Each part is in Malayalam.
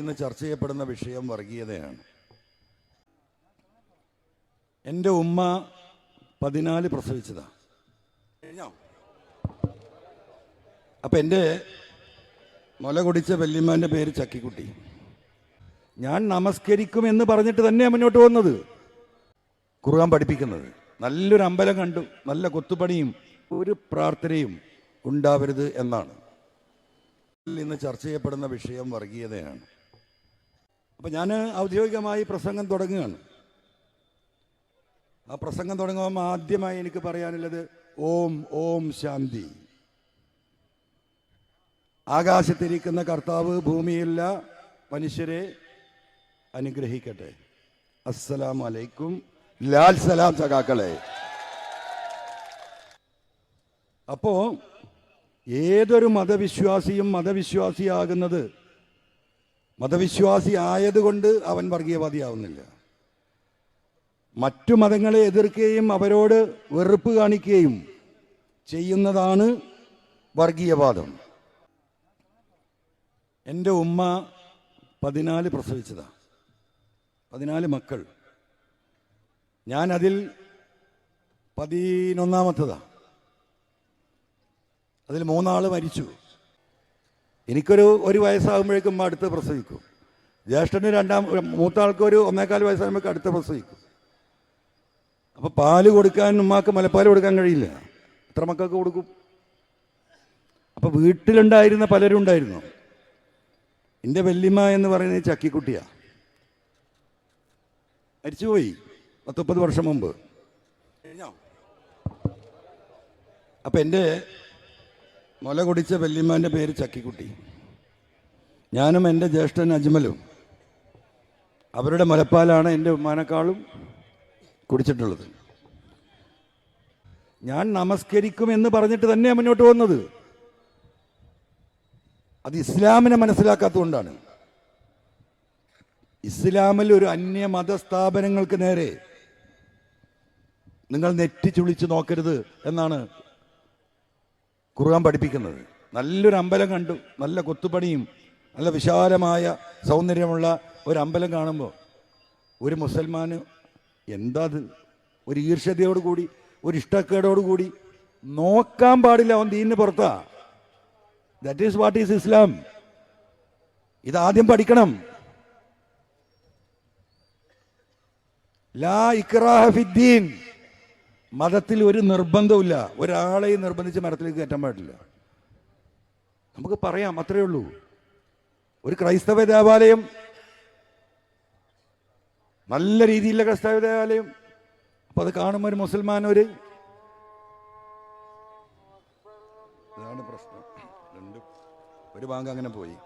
ഇന്ന് ചർച്ച ചെയ്യപ്പെടുന്ന വിഷയം വർഗീയതയാണ്. എന്റെ ഉമ്മ പതിനാല് പ്രസവിച്ചതാ. കഴിഞ്ഞോ? അപ്പം എന്റെ മുല കുടിച്ച വല്യമ്മാന്റെ പേര് ചക്കിക്കുട്ടി. ഞാൻ നമസ്കരിക്കും എന്ന് പറഞ്ഞിട്ട് തന്നെയാണ് മുന്നോട്ട് വന്നത് കുറുകാൻ പഠിപ്പിക്കുന്നത്. നല്ലൊരു അമ്പലം കണ്ടു. നല്ല കൊത്തുപണിയും ഒരു പ്രാർത്ഥനയും ഉണ്ടാവരുത് എന്നാണ്. ഇന്ന് ചർച്ച ചെയ്യപ്പെടുന്ന വിഷയം വർഗീയതയാണ്. അപ്പം ഞാൻ ഔദ്യോഗികമായി പ്രസംഗം തുടങ്ങുകയാണ്. ആ പ്രസംഗം തുടങ്ങുമ്പോൾ ആദ്യമായി എനിക്ക് പറയാനുള്ളത് ഓം ഓം ശാന്തി. ആകാശത്തിരിക്കുന്ന കർത്താവ് ഭൂമിയില്ല മനുഷ്യരെ അനുഗ്രഹിക്കട്ടെ. അസ്സലാം അലൈക്കും ലാൽ സലാം സഖാക്കളെ. അപ്പോ ഏതൊരു മതവിശ്വാസിയും മതവിശ്വാസിയാകുന്നത് മതവിശ്വാസി ആയതുകൊണ്ട് അവൻ വർഗീയവാദിയാവുന്നില്ല. മറ്റു മതങ്ങളെ എതിർക്കുകയും അവരോട് വെറുപ്പ് കാണിക്കുകയും ചെയ്യുന്നതാണ് വർഗീയവാദം. എന്റെ ഉമ്മ പതിനാല് പ്രസവിച്ചതാണ് പതിനാല് മക്കൾ. ഞാനതിൽ പതിനൊന്നാമത്തതാണ് അതിൽ മൂന്നാൾ മരിച്ചു. എനിക്കൊരു ഒരു വയസ്സാകുമ്പോഴേക്കും അടുത്ത് പ്രസവിക്കും. ജ്യേഷ്ഠന് രണ്ടാം മൂത്ത ആൾക്ക് ഒരു ഒന്നേകാൽ വയസ്സാകുമ്പോഴേക്കും അടുത്ത് പ്രസവിക്കും. അപ്പോൾ പാൽ കൊടുക്കാൻ ഉമ്മാക്ക് മലപ്പാൽ കൊടുക്കാൻ കഴിയില്ല. എത്ര മക്കൾക്ക് കൊടുക്കും? അപ്പോൾ വീട്ടിലുണ്ടായിരുന്ന പലരും ഉണ്ടായിരുന്നു. എന്റെ വല്യമ്മ എന്ന് പറയുന്നത് ചക്കിക്കുട്ടിയാ. മരിച്ചുപോയി പത്തൊമ്പത് വർഷം മുമ്പ്. അപ്പം എന്റെ മുല കുടിച്ച വല്യമ്മാന്റെ പേര് ചക്കിക്കുട്ടി. ഞാനും എന്റെ ജ്യേഷ്ഠൻ അജ്മലും അവരുടെ മുലപ്പാലാണ് എന്റെ ഉമ്മാനേക്കാളും കുടിച്ചിട്ടുള്ളത്. ഞാൻ നമസ്കരിക്കും എന്ന് പറഞ്ഞിട്ട് തന്നെയാണ് മുന്നോട്ട് പോകുന്നത്. അത് ഇസ്ലാമിനെ മനസ്സിലാക്കാത്തതുകൊണ്ടാണ്. ഇസ്ലാമിൽ ഒരു അന്യ മതസ്ഥാപനങ്ങൾക്ക് നേരെ നിങ്ങൾ നെറ്റി ചുളിച്ച് നോക്കരുത് എന്നാണ് ഖുർആൻ പഠിപ്പിക്കുന്നത്. നല്ലൊരു അമ്പലം കണ്ടു. നല്ല കൊത്തുപണിയും നല്ല വിശാലമായ സൗന്ദര്യമുള്ള ഒരു അമ്പലം കാണുമ്പോൾ ഒരു മുസൽമാന് എന്താ അത്? ഒരു ഈർഷ്യതയോട് കൂടി ഒരു ഇഷ്ടക്കേടോട് കൂടി നോക്കാൻ പാടില്ല അവൻ ദീനിന് പുറത്താ. That is what is Islam ഇത് ആദ്യം പഠിക്കണം. ലാ ഇക്രാഹ ഫിദ്ദീൻ. മതത്തിൽ ഒരു നിർബന്ധമില്ല ഒരാളെയും നിർബന്ധിച്ച് മരത്തിലേക്ക് കയറ്റാൻ പാടില്ല. നമുക്ക് പറയാം അത്രയേ ഉള്ളൂ. ഒരു ക്രൈസ്തവ ദേവാലയം നല്ല രീതിയിലുള്ള ക്രൈസ്തവ ദേവാലയം അപ്പൊ അത് കാണുമ്പോൾ ഒരു മുസൽമാൻ ഒരു ഇതാണ് പ്രശ്നം. രണ്ടും ഒരു ബാങ്ക് അങ്ങനെ പോയി.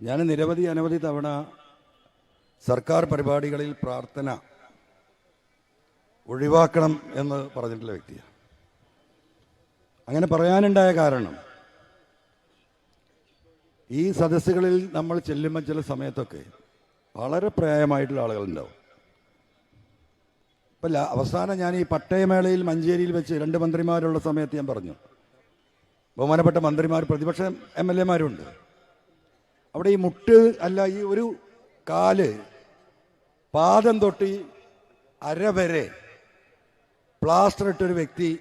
ഞാൻ നിരവധി അനവധി തവണ സർക്കാർ പരിപാടികളിൽ പ്രാർത്ഥന ഒഴിവാക്കണം എന്ന് പറഞ്ഞിട്ടുള്ള വ്യക്തിയാണ്. അങ്ങനെ പറയാനുണ്ടായ കാരണം ഈ സദസ്സുകളിൽ നമ്മൾ ചെല്ലുമ്പോൾ ചില സമയത്തൊക്കെ വളരെ പ്രായമായിട്ടുള്ള ആളുകളുണ്ടാവും. ഇപ്പം അവസാനം ഞാൻ ഈ പട്ടയമേളയിൽ മഞ്ചേരിയിൽ വെച്ച് രണ്ട് മന്ത്രിമാരുള്ള സമയത്ത് ഞാൻ പറഞ്ഞു. ബഹുമാനപ്പെട്ട മന്ത്രിമാർ പ്രതിപക്ഷ എം എൽ എമാരുണ്ട്. അവിടെ ഈ മുട്ട് അല്ല ഈ ഒരു കാൽ പാദം തൊട്ട് അര വരെ പ്ലാസ്റ്റർ ഇട്ടൊരു വ്യക്തി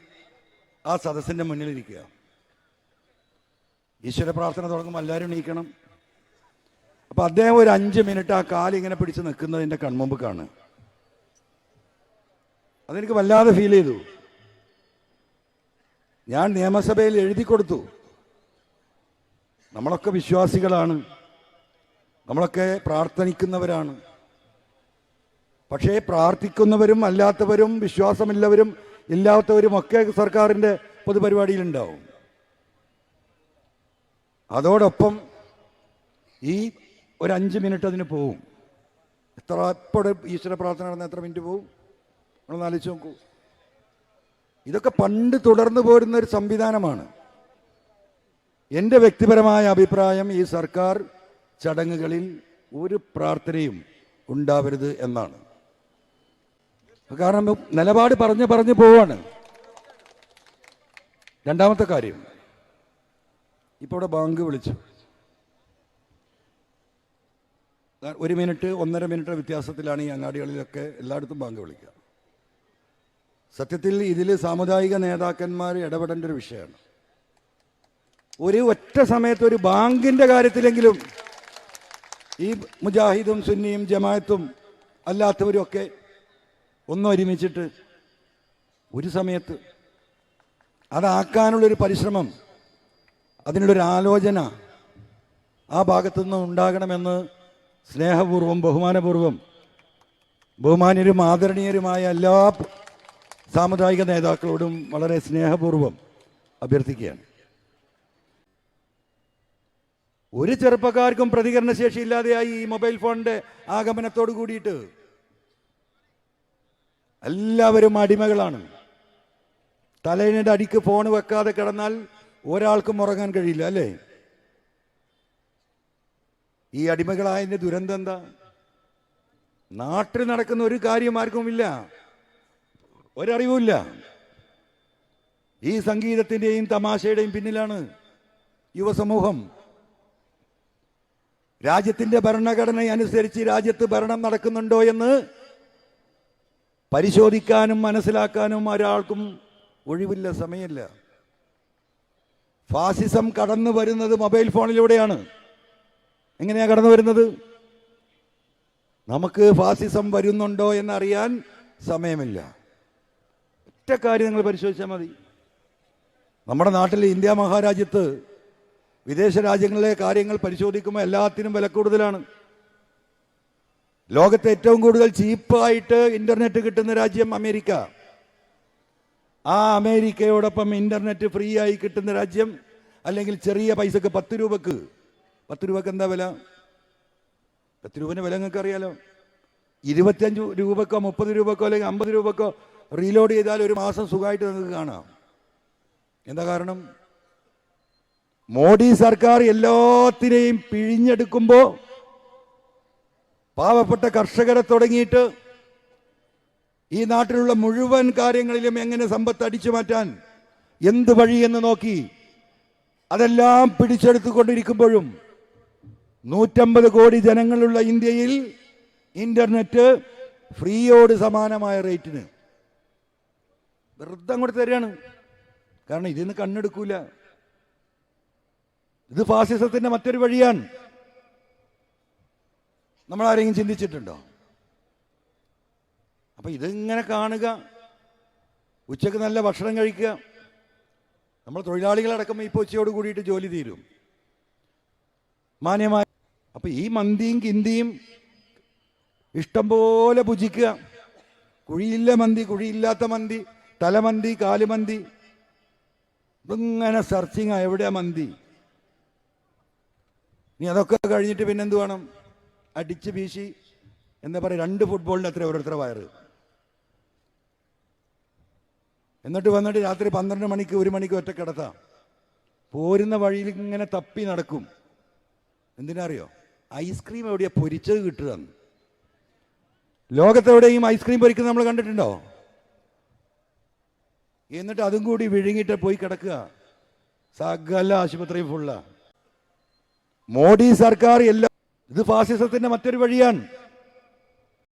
ആ സദസ്സിന്റെ മുന്നിലിരിക്കുക ഈശ്വര പ്രാർത്ഥന തുടങ്ങുമ്പോൾ എല്ലാവരും എണീക്കണം. അപ്പോൾ അദ്ദേഹം ഒരു അഞ്ച് മിനിറ്റ് ആ കാലിങ്ങനെ പിടിച്ച് നിൽക്കുന്നതിന്റെ കൺമുമ്പ് കാണുക. അതെനിക്ക് വല്ലാതെ ഫീൽ ചെയ്തു. ഞാൻ നിയമസഭയിൽ എഴുതി കൊടുത്തു. നമ്മളൊക്കെ വിശ്വാസികളാണ്. നമ്മളൊക്കെ പ്രാർത്ഥനിക്കുന്നവരാണ്. പക്ഷേ പ്രാർത്ഥിക്കുന്നവരും അല്ലാത്തവരും വിശ്വാസമില്ലവരും ഇല്ലാത്തവരും ഒക്കെ സർക്കാരിന്റെ പൊതുപരിപാടിയിലുണ്ടാവും. അതോടൊപ്പം ഈ ഒരു അഞ്ച് മിനിറ്റ് അതിന് പോവും. എത്ര എപ്പോഴും ഈശ്വര പ്രാർത്ഥന നടന്ന എത്ര മിനിറ്റ് പോവും? നമ്മളൊന്ന് ആലോചിച്ച് നോക്കൂ. ഇതൊക്കെ പണ്ട് തുടർന്നു പോരുന്ന ഒരു സംവിധാനമാണ്. എന്റെ വ്യക്തിപരമായ അഭിപ്രായം ഈ സർക്കാർ ചടങ്ങുകളിൽ ഒരു പ്രാർത്ഥനയും ഉണ്ടാവരുത് എന്നാണ്. കാരണം നിലപാട് പറഞ്ഞ് പറഞ്ഞ് പോവാണ്. രണ്ടാമത്തെ കാര്യം. ഇപ്പോൾ ഇവിടെ ബാങ്ക് വിളിച്ചു. ഒരു മിനിറ്റ് ഒന്നര മിനിറ്റ് വ്യത്യാസത്തിലാണ് ഈ അങ്ങാടികളിലൊക്കെ എല്ലായിടത്തും ബാങ്ക് വിളിക്കുക. സത്യത്തിൽ ഇതിൽ സാമുദായിക നേതാക്കന്മാർ ഇടപെടേണ്ട ഒരു വിഷയമാണ്. ഒരു ഒറ്റ സമയത്ത് ഒരു ബാങ്കിന്റെ കാര്യത്തിലെങ്കിലും ഈ മുജാഹിദും സുന്നിയും ജമായത്തും അല്ലാത്തവരും ഒക്കെ ഒന്നൊരുമിച്ചിട്ട് ഒരു സമയത്ത് അതാക്കാനുള്ളൊരു പരിശ്രമം അതിനുള്ളൊരു ആലോചന ആ ഭാഗത്തു നിന്ന് ഉണ്ടാകണമെന്ന് സ്നേഹപൂർവം ബഹുമാനപൂർവം ബഹുമാന്യരും ആദരണീയരുമായ എല്ലാ സാമുദായിക നേതാക്കളോടും വളരെ സ്നേഹപൂർവം അഭ്യർത്ഥിക്കുകയാണ്. ഒരു ചെറുപ്പക്കാർക്കും പ്രതികരണശേഷി ഇല്ലാതെയായി ഈ മൊബൈൽ ഫോണിന്റെ ആഗമനത്തോട് കൂടിയിട്ട് എല്ലാവരും അടിമകളാണ്. തലേനെ അടിക്ക് ഫോൺ വെക്കാതെ കിടന്നാൽ ഒരാൾക്കും ഉറങ്ങാൻ കഴിയില്ല അല്ലേ? ഈ അടിമകളായതിന്റെ ദുരന്തം എന്താ? നാട്ടിൽ നടക്കുന്ന ഒരു കാര്യം ആർക്കും ഇല്ല ഒരറിവുമില്ല. ഈ സംഗീതത്തിന്റെയും തമാശയുടെയും പിന്നിലാണ് യുവസമൂഹം. രാജ്യത്തിന്റെ ഭരണഘടന അനുസരിച്ച് രാജ്യത്ത് ഭരണം നടക്കുന്നുണ്ടോ എന്ന് പരിശോധിക്കാനും മനസ്സിലാക്കാനും ഒരാൾക്കും ഒഴിവില്ല സമയമില്ല. ഫാസിസം കടന്നു വരുന്നത് മൊബൈൽ ഫോണിലൂടെയാണ്. എങ്ങനെയാ കടന്നു വരുന്നത്? നമുക്ക് ഫാസിസം വരുന്നുണ്ടോ എന്നറിയാൻ സമയമില്ല. ഒറ്റ കാര്യം നിങ്ങൾ പരിശോധിച്ചാൽ മതി. നമ്മുടെ നാട്ടിൽ ഇന്ത്യ മഹാരാജ്യത്ത് വിദേശ രാജ്യങ്ങളിലെ കാര്യങ്ങൾ പരിശോധിക്കുമ്പോൾ എല്ലാത്തിനും വില കൂടുതലാണ്. ലോകത്തെ ഏറ്റവും കൂടുതൽ ചീപ്പായിട്ട് ഇന്റർനെറ്റ് കിട്ടുന്ന രാജ്യം അമേരിക്ക. ആ അമേരിക്കയോടൊപ്പം ഇന്റർനെറ്റ് ഫ്രീ ആയി കിട്ടുന്ന രാജ്യം അല്ലെങ്കിൽ ചെറിയ പൈസക്ക് പത്ത് രൂപക്ക്. പത്ത് രൂപക്ക് എന്താ വില? പത്ത് രൂപന്റെ വില നിങ്ങൾക്ക് അറിയാലോ? ഇരുപത്തിയഞ്ച് രൂപക്കോ മുപ്പത് രൂപക്കോ അല്ലെങ്കിൽ അമ്പത് രൂപക്കോ റീലോഡ് ചെയ്താൽ ഒരു മാസം സുഖമായിട്ട് നിങ്ങൾക്ക് കാണാം. എന്താ കാരണം? മോഡി സർക്കാർ എല്ലാത്തിനെയും പിഴിഞ്ഞെടുക്കുമ്പോൾ പാവപ്പെട്ട കർഷകരെ തുടങ്ങിയിട്ട് ഈ നാട്ടിലുള്ള മുഴുവൻ കാര്യങ്ങളിലും എങ്ങനെ സമ്പത്ത് അടിച്ചു മാറ്റാൻ എന്ത് വഴി എന്ന് നോക്കി അതെല്ലാം പിടിച്ചെടുത്തുകൊണ്ടിരിക്കുമ്പോഴും നൂറ്റമ്പത് കോടി ജനങ്ങളുള്ള ഇന്ത്യയിൽ ഇന്റർനെറ്റ് ഫ്രീയോട് സമാനമായ റേറ്റിന്. വെറുതെ അങ്ങോട്ട് തരികയാണ്. കാരണം ഇതിന്ന് കണ്ണെടുക്കൂല. ഇത് ഫാസിസത്തിന്റെ മറ്റൊരു വഴിയാണ്. നമ്മൾ ആരെങ്കിലും ചിന്തിച്ചിട്ടുണ്ടോ? അപ്പം ഇതിങ്ങനെ കാണുക. ഉച്ചയ്ക്ക് നല്ല ഭക്ഷണം കഴിക്കുക. നമ്മൾ തൊഴിലാളികളടക്കം ഇപ്പോൾ ഉച്ചയോട് കൂടിയിട്ട് ജോലി തീരും. മാന്യമായ അപ്പോൾ ഈ മന്തിയും കിന്തിയും ഇഷ്ടം പോലെ ഭുജിക്കുക. കുഴിയില്ല മന്തി കുഴിയില്ലാത്ത മന്തി തലമന്തി കാലുമന്തി. ഇതിങ്ങനെ സെർച്ചിങ് എവിടെയാ മന്തി? നീ അതൊക്കെ കഴിഞ്ഞിട്ട് പിന്നെന്ത് വേണം? അടിച്ച് വീശി എന്താ പറയുക രണ്ട് ഫുട്ബോളിന് എത്ര ഓരോരുത്തരുടെ വയറ്. എന്നിട്ട് വന്നിട്ട് രാത്രി പന്ത്രണ്ട് മണിക്ക് ഒരു മണിക്ക് ഒറ്റ കിടത്താം. പോരുന്ന വഴിയിൽ ഇങ്ങനെ തപ്പി നടക്കും. എന്തിനറിയോ? ഐസ്ക്രീം എവിടെയാ പൊരിച്ചത് കിട്ടുക ലോകത്തെവിടെയും ഐസ്ക്രീം പൊരിക്കുന്നത് നമ്മൾ കണ്ടിട്ടുണ്ടോ? എന്നിട്ട് അതും കൂടി വിഴുങ്ങിയിട്ട് പോയി കിടക്കുക. സകല ആശുപത്രിയും ഫുള്ള മോഡി സർക്കാർ എല്ലാ ഇത് ഫാസിസത്തിന്റെ മറ്റൊരു വഴിയാണ്.